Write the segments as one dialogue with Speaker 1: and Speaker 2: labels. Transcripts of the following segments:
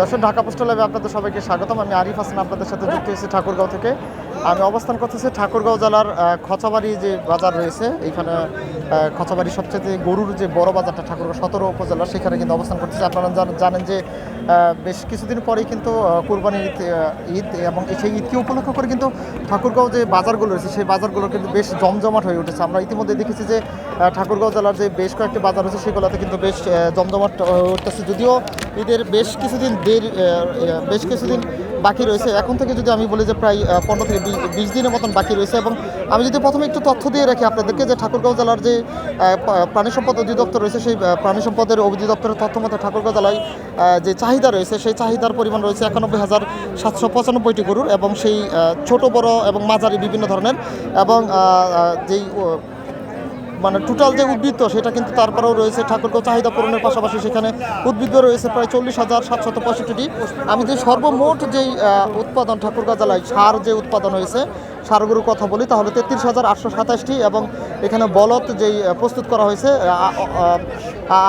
Speaker 1: দর্শক, ঢাকা পোস্টাল আপনাদের সবাইকে স্বাগতম। আমি আরিফ হাসান, আপনাদের সাথে যুক্ত হয়েছি ঠাকুরগাঁও থেকে। আমি অবস্থান করতেছি ঠাকুরগাঁও জেলার খচাবাড়ি যে বাজার রয়েছে এইখানে খচাবাড়ি সবচেয়ে গরুর যে বড় বাজারটা ঠাকুরগাঁও সতেরো উপজেলা সেখানে কিন্তু অবস্থান করতেছে। আপনারা জান- জানেন যে বেশ কিছুদিন পরেই কিন্তু কুরবানির ঈদ এবং সেই ঈদকে উপলক্ষ করে কিন্তু ঠাকুরগাঁও যে বাজারগুলো রয়েছে, সেই বাজারগুলো কিন্তু বেশ জমজমাট হয়ে উঠেছে। আমরা ইতিমধ্যে দেখেছি যে ঠাকুরগাঁও জেলার যে বেশ কয়েকটি বাজার রয়েছে, সেগুলোতে কিন্তু বেশ জমজমাট হয়ে উঠতেছে। যদিও ঈদের বেশ কিছুদিন দেরি বেশ কিছুদিন বাকি রয়েছে। এখন থেকে যদি আমি বলি যে প্রায় পনেরো থেকে বিশ দিনের মতন বাকি রয়েছে এবং আমি যদি প্রথমে একটু তথ্য দিয়ে রাখি আপনাদেরকে যে ঠাকুরগাঁও জেলার যে প্রাণী সম্পদ অধিদপ্তর রয়েছে, সেই প্রাণী সম্পদের অধিদপ্তরের তথ্য মতে ঠাকুরগাঁও জেলায় যে চাহিদা রয়েছে, সেই চাহিদার পরিমাণ রয়েছে একানব্বই হাজার সাতশো পঁচানব্বইটি গরুর এবং সেই ছোট, বড় এবং মাঝারি বিভিন্ন ধরনের এবং যেই মানে টোটাল যে উদ্বৃত্ত, সেটা কিন্তু তারপরেও রয়েছে ঠাকুরগাঁও চাহিদা পূরণের পাশাপাশি সেখানে উদ্বৃত্ত রয়েছে প্রায় চল্লিশ হাজার সাতশত পঁয়ষট্টিটি। আমি যে সর্বমোট যেই উৎপাদন ঠাকুরগাঁ জেলায়, সার যে উৎপাদন হয়েছে সারগুলোর কথা বলি, তাহলে তেত্রিশ হাজার আটশো সাতাশটি এবং এখানে বলদ যেই প্রস্তুত করা হয়েছে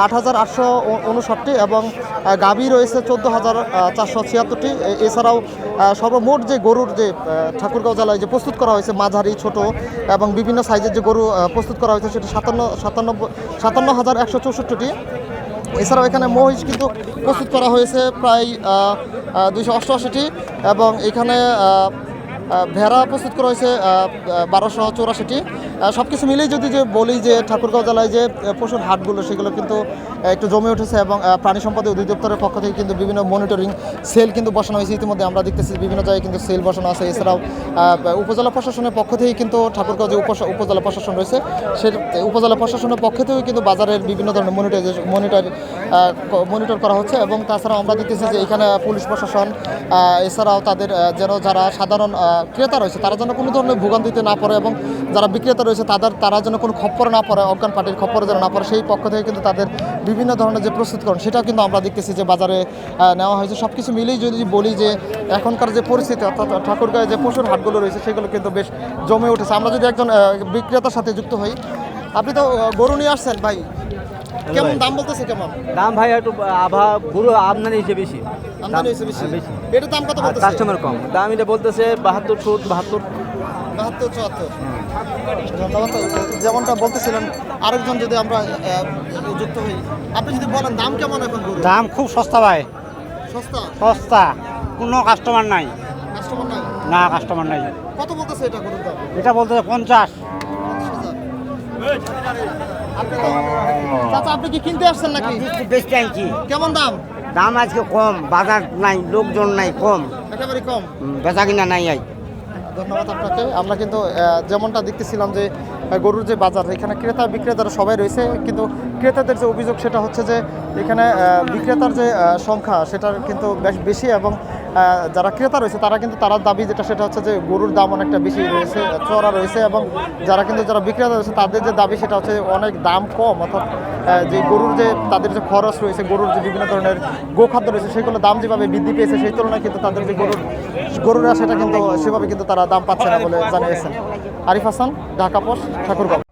Speaker 1: আট হাজার আটশো উনষাটটি এবং গাভী রয়েছে চোদ্দ হাজার চারশো ছিয়াত্তরটি। এছাড়াও সর্বমোট যে গরুর যে ঠাকুরগাঁও জেলায় যে প্রস্তুত করা হয়েছে, মাঝারি, ছোট এবং বিভিন্ন সাইজের যে গরু প্রস্তুত করা হয়েছে, সেটি সাতান্ন সাতান্নব্বই সাতান্ন হাজার একশো চৌষট্টিটি। এছাড়াও এখানে মহিষ কিন্তু প্রস্তুত করা হয়েছে প্রায় দুইশো অষ্টআশিটি এবং এখানে ভেড়া প্রস্তুত করা হয়েছে বারোশো চৌরাশিটি। সব কিছু মিলেই যদি যে বলি যে ঠাকুরগাঁও জেলায় যে পশুর হাটগুলো, সেগুলো কিন্তু একটু জমে উঠেছে এবং প্রাণী সম্পদ অধিদপ্তরের পক্ষ থেকে কিন্তু বিভিন্ন মনিটরিং সেল কিন্তু বসানো হয়েছে। ইতিমধ্যে আমরা দেখতেছি বিভিন্ন জায়গায় কিন্তু সেল বসানো আছে। এছাড়াও উপজেলা প্রশাসনের পক্ষ থেকে কিন্তু ঠাকুরগাঁও যে উপজেলা প্রশাসন রয়েছে, সে, উপজেলা প্রশাসনের পক্ষ থেকেও কিন্তু বাজারের বিভিন্ন ধরনের মনিটরাইজেশন মনিটর মনিটর করা হচ্ছে এবং তাছাড়াও আমরা দেখতেছি যে এখানে পুলিশ প্রশাসন এছাড়াও তাদের যেন যারা সাধারণ ক্রেতা রয়েছে, তারা যেন কোনো ধরনের ভোগান্তিতে না পড়ে এবং যারা বিক্রেতা রয়েছে, তাদের, তারা যেন কোনো খপ্পরে না পড়ে, অজ্ঞান পার্টির খপ্পরে যেন না পড়ে, সেই পক্ষ থেকে কিন্তু তাদের বিভিন্ন ধরনের যে প্রস্তুতকরণ সেটাও কিন্তু আমরা দেখতেছি যে বাজারে নেওয়া হয়েছে। সব কিছু মিলেই যদি বলি যে এখনকার যে পরিস্থিতি, অর্থাৎ ঠাকুরগাঁয়ে যে পশুর হাটগুলো রয়েছে, সেগুলো কিন্তু বেশ জমে উঠেছে। আমরা যদি একজন বিক্রেতার সাথে যুক্ত হই, আপনি তো গরু নিয়ে আসছেন ভাই কেমন দাম বলতেছে কেমন?
Speaker 2: দাম ভাই একটু আভা পুরো আমদানি হিসেবে বেশি।
Speaker 1: আমদানি হয়েছে বেশি?
Speaker 2: বেশি।
Speaker 1: এটার দাম কত বলতেছে?
Speaker 2: কাস্টমার কম। দাম এটা বলতেছে বাহাত্তর সত্তর বাহাত্তর।
Speaker 1: বাহাত্তর চুয়াত্তর। যেমনটা বলতেছিলেন আরেকজন যদি আমরা যুক্ত হই আপনি যদি বলেন দাম কেমন এখন গরু
Speaker 3: দাম খুব সস্তা ভাই।
Speaker 1: সস্তা?
Speaker 3: সস্তা। কোনো কাস্টমার নাই।
Speaker 1: কাস্টমার নাই?
Speaker 3: না কাস্টমার নাই।
Speaker 1: কত বলতেছে এটা গরুর দাম?
Speaker 3: এটা বলতে পঞ্চাশ।
Speaker 1: চাচা আপনি কি কিনতে আসছেন নাকি?
Speaker 3: বেশি আনছি।
Speaker 1: কেমন দাম?
Speaker 3: দাম আজকে কম বাজার নাই লোকজন নাই কম।
Speaker 1: একেবারে কম।
Speaker 3: বেচা কিনা নাই আই
Speaker 1: ধন্যবাদ আপনাকে। আমরা কিন্তু যেমনটা দেখতেছিলাম যে গরুর যে বাজার এখানে ক্রেতা বিক্রেতারা সবাই রয়েছে। কিন্তু ক্রেতাদের যে অভিযোগ সেটা হচ্ছে যে এখানে বিক্রেতার যে সংখ্যা সেটার কিন্তু বেশ বেশি এবং যারা ক্রেতা রয়েছে, তারা কিন্তু তার দাবি যেটা, সেটা হচ্ছে যে গরুর দাম অনেকটা বেশি রয়েছে চড়া রয়েছে এবং যারা কিন্তু যারা বিক্রেতা রয়েছে, তাদের যে দাবি, সেটা হচ্ছে অনেক দাম কম। অর্থাৎ যে গরুর যে, তাদের যে খরচ রয়েছে, গরুর যে বিভিন্ন ধরনের গোখাদ্য রয়েছে, সেগুলো দাম যেভাবে বৃদ্ধি পেয়েছে, সেই তুলনায় কিন্তু তাদের যে গরুর, গরুরা, সেটা কিন্তু সেভাবে কিন্তু তারা দাম পাচ্ছে না বলে জানিয়েছেন। আরিফ হাসান, ঢাকা পোস্ট, ঠাকুরগাঁও।